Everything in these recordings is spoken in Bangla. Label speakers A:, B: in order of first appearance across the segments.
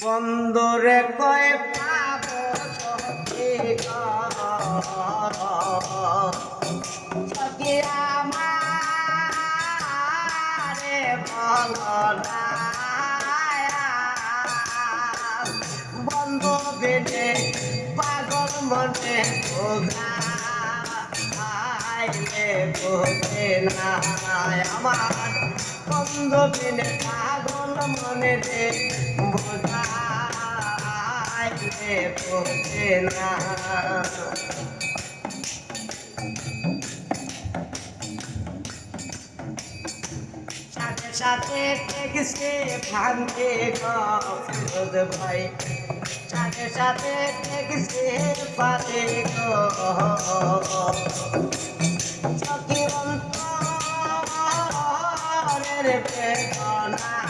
A: বন্দরে কয় পাব সখী আমারে বল বন্ধ বেদে পাগল মনে আইলে বোঝে না আমার বন্ধ বেদে পাগল মনে রে না সাথে সাথে টেকছে ভাঙতে গফরোজ ভাই সাথে সাথে টেকছে পাতে চকি অন্তরের বেদনা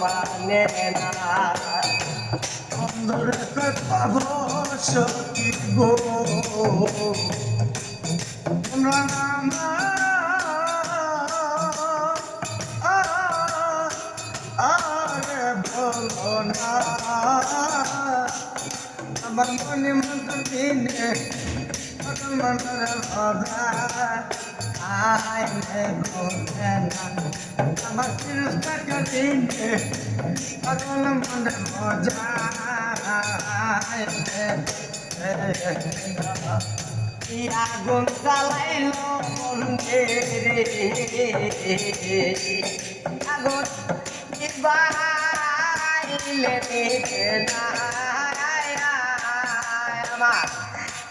A: মানে না
B: অন্ধরে পাব সখী গো আরে বলো না আমার মনে মতো দিনে সকল মনের আইলে গোলে না আমার চিরস্তাকে দিনে সকল মনে মজা
A: আগুন জ্বালাইল মনে রে আগুন বাইলে নিতে না আমার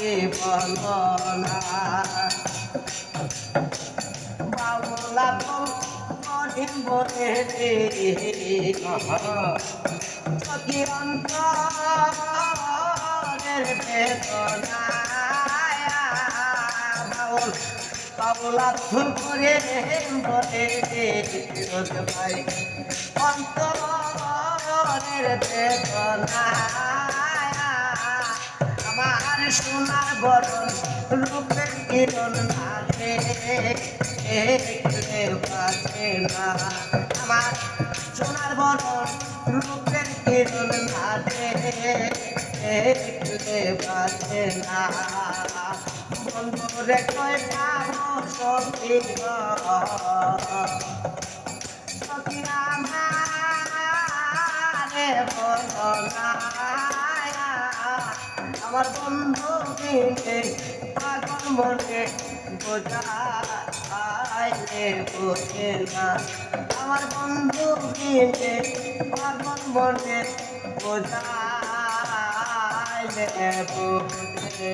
A: ধোপাইকে বলনা বাবুলা বল কঠিন বলে অন্তরের বেদনা বাউল বাউলা ধুর করে বলে ভাই অন্তরের বেদনা সোনার বরণ রূপের কিরণ নাচে দেখলে বাঁচে না। আমার সোনার বরণ রূপের কিরণ নাচে দেখলে বাঁচে না। বন্ধুরে কয়, পাবো সখী সখী আমারে আমার বন্ধু কিনে পাগল মনে বোঝাইলে বোঝে না। আমার বন্ধুকে পাগল মনে বোঝাইলে বোঝে